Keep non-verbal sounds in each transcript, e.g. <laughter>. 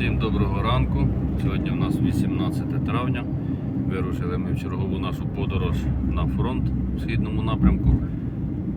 Всім доброго ранку. Сьогодні у нас 18 травня. Вирушили ми в чергову нашу подорож на фронт в східному напрямку.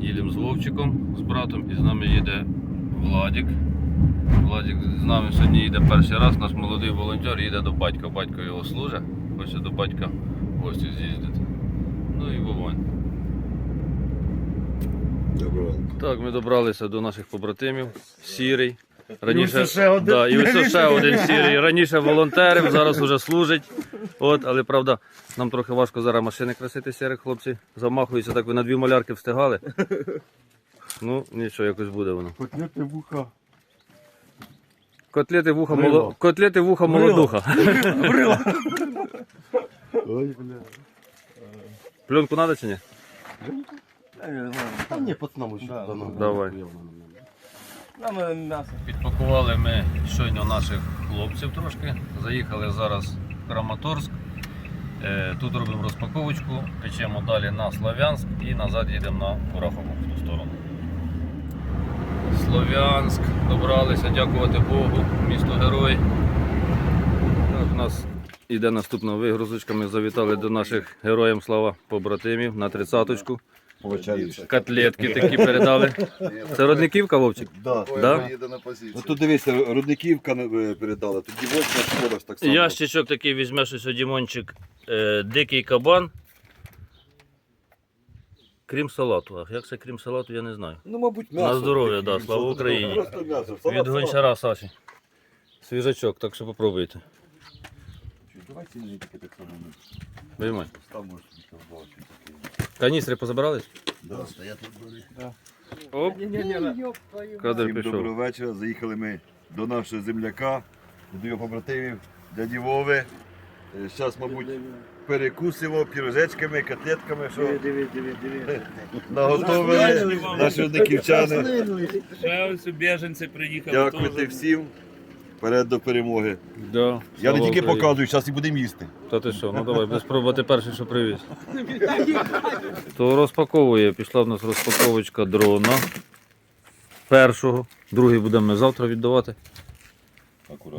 Їдемо з Вовчиком, з братом, і з нами їде Владік. Владік з нами сьогодні їде перший раз, наш молодий волонтер їде до батька. Батько його служить, хоче до батька в гості з'їздити. Ну і Вовань. Доброго. Так, ми добралися до наших побратимів. Сірий. Раніше, ось ще один. Да, і ось ще один сірий. Раніше волонтерив, зараз уже служить. От, але правда, нам трохи важко зараз машини красити сірих хлопці. Замахуються, так ви на дві малярки встигали. Ну, нічого, якось буде воно. Котлети вуха. Котлети вуха, моло... Котлети вуха молодуха. Брила. Ой, бля. Пленку треба чи ні? Та ні, пацанам ще Да, дано. Давай. Нам е, м'ясо. Підпакували ми щойно наших хлопців трошки. Заїхали зараз в Краматорськ. Е, Тут робимо розпаковочку, печемо далі на Слов'янськ і назад їдемо на Курахову в ту сторону. Слов'янськ, добралися, дякувати Богу, місто Герой. Так, у нас іде наступна вигрузочка. Ми завітали до наших героям слава побратимів на тридцяточку. Повечерівся. Котлетки такі передали. Це родниківка, Вовчик? Да. Да? їде на позицію. Ну тут дивися, Рудниківка е, передала, тоді восьма скорош так само. Ящичок такий візьмеш ось Дімончик, е, дикий кабан. Крім салату. А як це крім салату, я не знаю. Ну, мабуть, На здоров'я, да, слава Україні. Просто м'ясо. Салат, Від салат. гончара Саші. Свіжачок, так що попробуйте. Давай сільнички так само. Виймай. Став, може, там бачити. Каністри позабирались? Да, стоять тут дворі. Оп, кадр Всім доброго вечора. Заїхали ми до нашого земляка, до його побратимів, дяді Вови. Зараз, мабуть, перекусимо пірожечками, котлетками, що Диви, диви, диви. <laughs> наготовили наші одниківчани. Ще ось біженці приїхали. Дякуйте всім. Вперед до перемоги. Да, Я слава не тільки Україні. показую, зараз і будемо їсти. Та ти що, ну давай, без спробувати перший, що привіз. То розпаковує, пішла в нас розпаковочка дрона. Першого. Другий будемо ми завтра віддавати.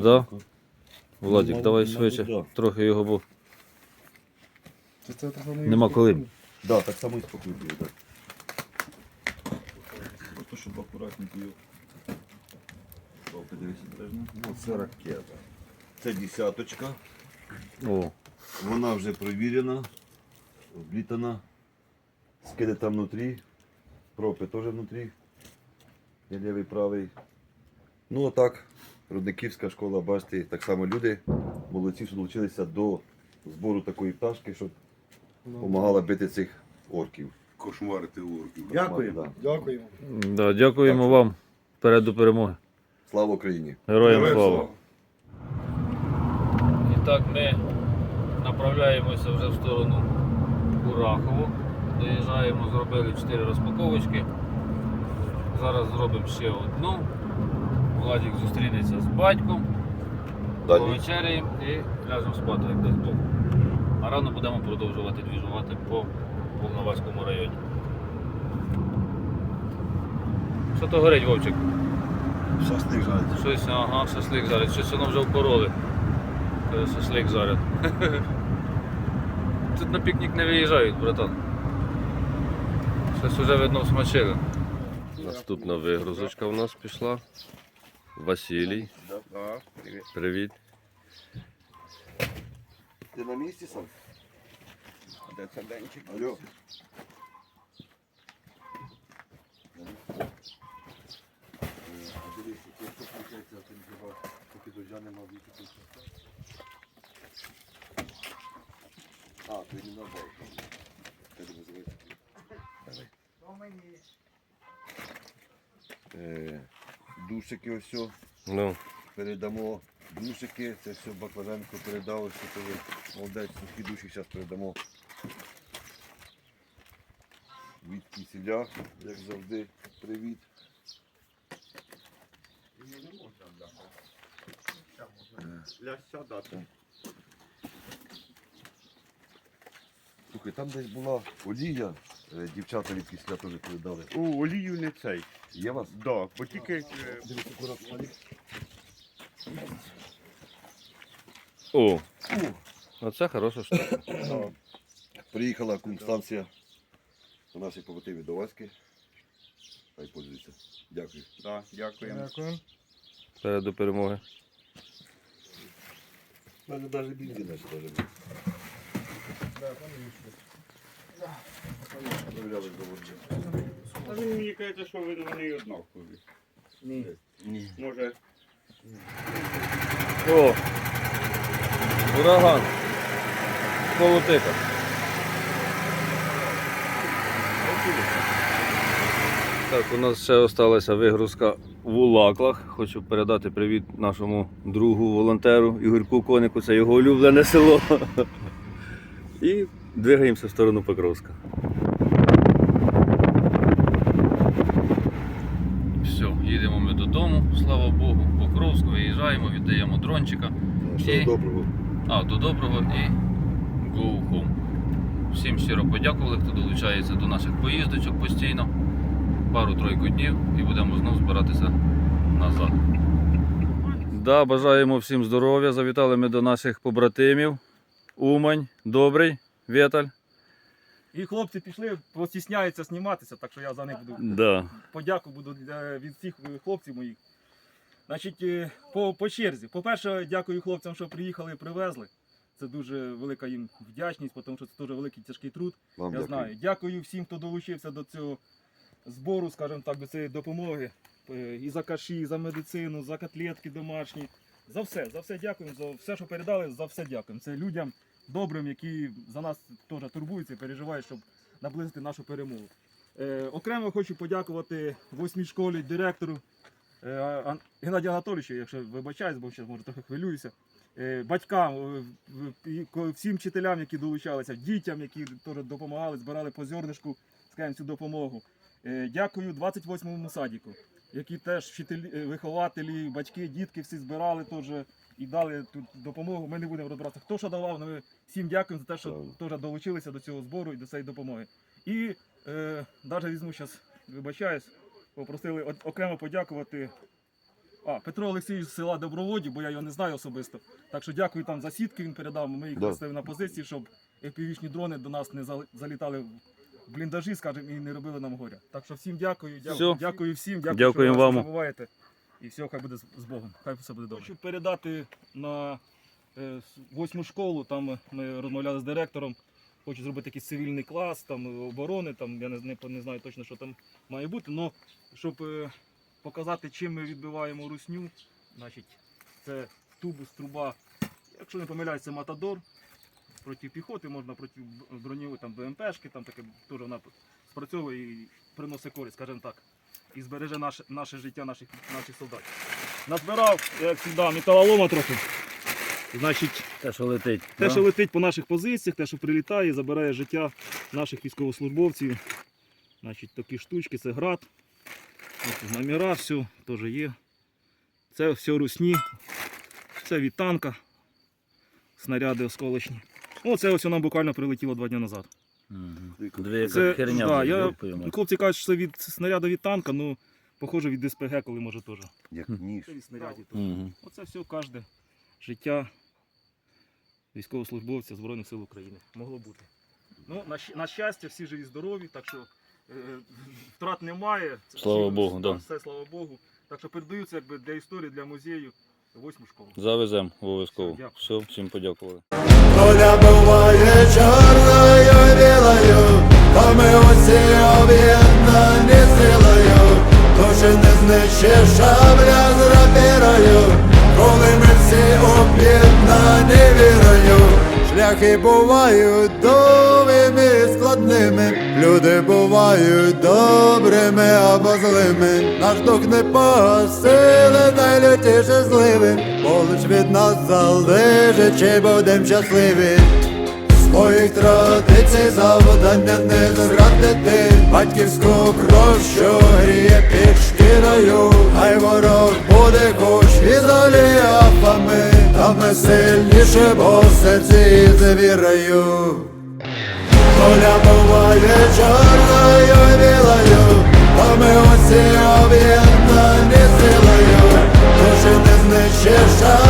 Да? Владик, Ну, давай мабуть, швидше. да. Трохи його, бо нема коли. Да, так само і спокійно. Просто щоб акуратненько його. О, подивися, обережно. Це ракета. Це десяточка. О, Вона вже провірена, облітана. Скиди там внутрі. Пропи теж внутрі. Я лівий, правий. Ну отак. Рудниківська школа, бачите, так само люди молодці, що долучилися до збору такої пташки, щоб допомагала бити цих орків. кошмарити орків. Дякую. Да. Дякую. да, дякуємо вам. Вперед до перемоги. Слава Україні! Героям слава. І так ми направляємося вже в сторону Курахово. Доїжджаємо, зробили 4 розпаковочки. Зараз зробимо ще одну. Владик зустрінеться з батьком, повечеряємо і ляжемо спати, як дасть Бог. А рано будемо продовжувати двіжувати по Волноваському районі. Що то горить, Вовчик? Шашлик жарить. Щось, ага, шашлик жарить, щось воно вже впороли. Шашлик жарять. <laughs> Тут на пікнік не виїжджають, братан. Щось вже видно смачили. Наступна вигрузочка у нас пішла. Василій. Привіт. Ти на місці сам? Де це денчик? Алло. А, ти не на балкон. Як називається? Давай. Е, Душики ось. Ну, Передамо душики, це все баклажанку передав, ось це молодець, сухі душі зараз передамо. Від кисіля, як завжди, привіт. Слухай, там десь була олія, е, дівчата від кисля теж передали. О, олію не цей. Є у вас? Да, бо тільки е, Дивіться, акуратно. О, оце хороша штука. Приїхала кумстанція на нашій побутиві до Васьки. Хай пользується. Дякую. Да, дякуємо. Дякую. Переду перемоги. У мене навіть даже буде. Провіряли. Та він мені каже, що ви вони однакові. Ні. Ні. Може, О! Ураган. Колотика. Так, у нас ще залишилася вигрузка в Улаклах. Хочу передати привіт нашому другу волонтеру Ігорку Конику, це його улюблене село. І двигаємося в сторону Покровська. Все, їдемо ми додому, слава Богу, Покровськ, виїжджаємо, віддаємо дрончика. Всього І- доброго. А, до доброго і go home. Всім щиро подякували, хто долучається до наших поїздочок постійно. Пару-тройку днів і будемо знову збиратися назад. Да, бажаємо всім здоров'я. Завітали ми до наших побратимів. Умань, добрий, Віталь. І хлопці пішли, постісняються зніматися, так що я за них буду Да. подяку буду від всіх хлопців моїх. Значить, е, по, по черзі. По-перше, дякую хлопцям, що приїхали і привезли. Це дуже велика їм вдячність, тому що це дуже великий тяжкий труд. Вам Я дякую. знаю. Дякую всім, хто долучився до цього збору, скажімо так, до цієї допомоги. Е, І за каші, за медицину, за котлетки домашні. За все, за все дякуємо, за все, що передали, за все дякуємо. Це людям добрим, які за нас теж турбуються і переживають, щоб наблизити нашу перемогу. Е, окремо хочу подякувати восьмій школі директору е, Геннадію Анатолійовичу, якщо вибачаюсь, бо зараз може трохи хвилююся. Е, батькам, е, всім вчителям, які долучалися, дітям, які теж допомагали, збирали по зернишку, скажімо, цю допомогу. Е, Дякую 28-му садіку, які теж вчителі, е, вихователі, батьки, дітки всі збирали теж і дали тут допомогу. Ми не будемо розбиратися, хто що давав, але ми всім дякуємо за те, що теж долучилися до цього збору і до цієї допомоги. І е, навіть візьму зараз, вибачаюсь, попросили окремо подякувати. А, Петро Олексійович з села Доброводі, бо я його не знаю особисто. Так що дякую там за сітки, він передав. Ми їх Да. виставили на позиції, щоб FPV-шні дрони до нас не залітали бліндажі, скажімо, і не робили нам горя. Так що всім дякую, дякую, Всьо. дякую всім, дякую, Дякуємо що ви нас вам. не забуваєте. І все, хай буде з з Богом. Хай все буде добре. Хочу передати на е, с- восьму школу. Там ми розмовляли з директором. Хочу зробити якийсь цивільний клас, там е, оборони, там я не, не, не знаю точно, що там має бути. але щоб е, показати, чим ми відбиваємо русню, значить, це тубус, труба. Якщо не помиляюсь, це матадор. Проти піхоти можна проти броньової там БМПшки, там таке теж вона спрацьовує і приносить користь, скажімо так. І збереже наше, наше життя наших, наших солдатів. Назбирав, як завжди, металолома трохи. Значить, Те, що летить. те, що летить по наших позиціях, те, що прилітає, забирає життя наших військовослужбовців. Значить, такі штучки, це град. Ось номера, все теж є. Це все русні. Це від танка. Снаряди осколочні. Ну, це ось нам буквально прилетіло два дні назад. Дві Це, херня. да, я, йоп твою мать. хлопці кажуть, що це від снаряду від танка, ну, похоже, від СПГ, коли може теж. Як ніж. Це від снарядів. теж. Мгм. Оце все кожне життя військовослужбовця Збройних сил України. Могло бути. Ну, на, щ- на щастя, всі живі здорові, так що е, втрат немає. Це Слава всі- Богу, да. Все, слава Богу. Так що передаються якби, для історії, для музею восьму школу. Завеземо обов'язково. Все. Все, всім подякували. Доля буває чорною білою, а ми усі об'єднані силою, Тож не знищиш шабля з рапірою, коли ми всі об'єднані вірою. Шляхи бувають довгими і складними, люди бувають добрими або злими. Наш дух не погасили найлютіше зливи, бо лиш від нас залежить, чи будем щасливі. Своїх традицій завдання не зрадити. Батьківську кров, що гріє під шкірою. Хай ворог буде хоч і Та сильніше, бо в серці з вірою Доля буває чорною і білою а ми усі об'єднані силою. Тож не знищиш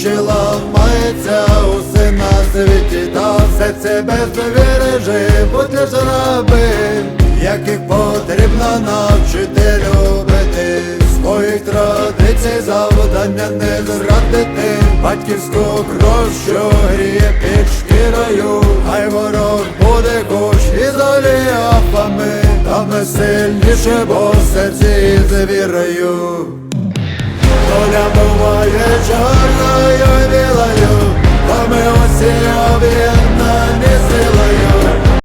хоч і ламається усе на світі, та все це без довіри живуть лиш раби, яких потрібно навчити любити, своїх традицій завдання не зрадити, батьківську кров, що гріє під шкірою, хай ворог буде хоч і з оліафами, та ми сильніше, бо серці з вірою. Доля бывает черною и белою, а мы осенью обедно не силою.